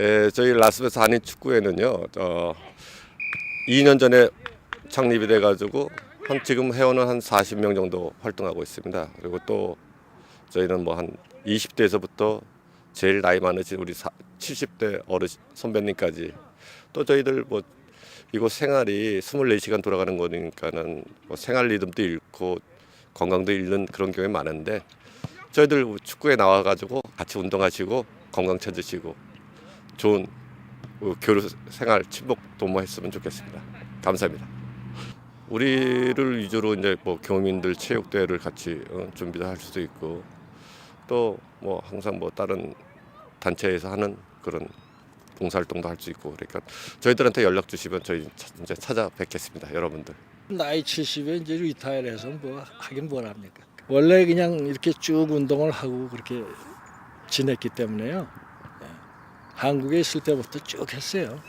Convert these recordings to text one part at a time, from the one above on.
예, 저희 라스베스 한인 축구회는요. 어, 2년 전에 창립이 돼 가지고 한 지금 회원은 한 40명 정도 활동하고 있습니다. 그리고 또 저희는 뭐 한 20대에서부터 제일 나이 많으신 우리 70대 어르신 선배님까지 또 저희들 뭐 이곳 생활이 24시간 돌아가는 거니까는 뭐 생활 리듬도 잃고 건강도 잃는 그런 경우가 많은데 저희들 축구에 나와 가지고 같이 운동하시고 건강 찾으시고 좋은 어, 교류 생활 친목 도모했으면 좋겠습니다. 감사합니다. 우리를 위주로 이제 뭐 교민들 체육 대회를 같이 어, 준비도 할 수도 있고 또 뭐 항상 뭐 다른 단체에서 하는 그런 봉사활동도 할 수 있고 그러니까 저희들한테 연락 주시면 저희 차- 이제 찾아뵙겠습니다, 여러분들. 나이 70에 이제 리타이어를 해서 뭐 하긴 뭘 합니까? 원래 그냥 이렇게 쭉 운동을 하고 그렇게 지냈기 때문에요. 예. 한국에 있을 때부터 쭉 했어요.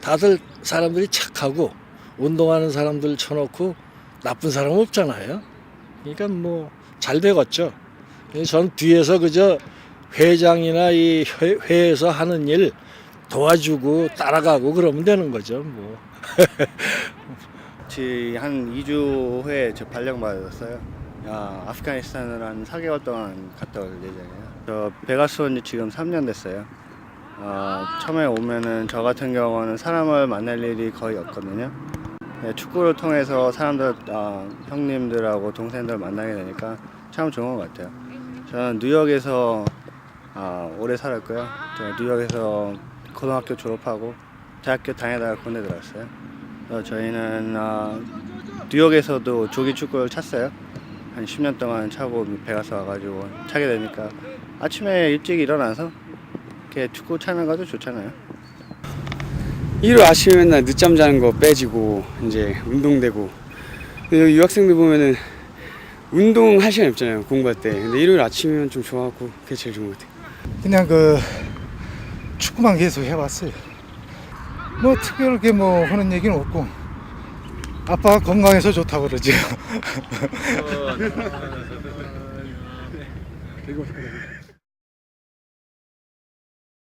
다들 사람들이 착하고 운동하는 사람들 쳐놓고 나쁜 사람 없잖아요. 그러니까 뭐 잘 되겠죠. 전 뒤에서 그저 회장이나 이 회- 회에서 하는 일 도와주고 따라가고 그러면 되는 거죠. 뭐. 한 2주 후에 저 발령 받았어요. 아, 아프가니스탄을 한 4개월 동안 갔다 올 예정이에요. 저 베가스 온 지 지금 3년 됐어요. 어, 처음에 오면은 저 같은 경우는 사람을 만날 일이 거의 없거든요. 네, 축구를 통해서 사람들, 아, 형님들하고 동생들 만나게 되니까 참 좋은 것 같아요. 저는 뉴욕에서 아, 오래 살았고요. 제가 뉴욕에서 고등학교 졸업하고 대학교 다니다가 군대 들어왔어요. 어, 저희는 어, 뉴욕에서도 조기 축구를 찼어요. 한 10년 동안 차고 베가스 와가지고 차게 되니까 아침에 일찍 일어나서 이렇게 축구 차는 것도 좋잖아요. 일요일 아침에 맨날 늦잠 자는 거 빼지고 이제 운동되고 근데 여기 유학생들 보면은 운동할 시간이 없잖아요 공부할 때 근데 일요일 아침이면 좀 좋아하고 그게 제일 좋은 것 같아요 그냥 그 축구만 계속 해왔어요. 뭐 특별하게 뭐 하는 얘기는 없고 아빠가 건강해서 좋다고 그러죠.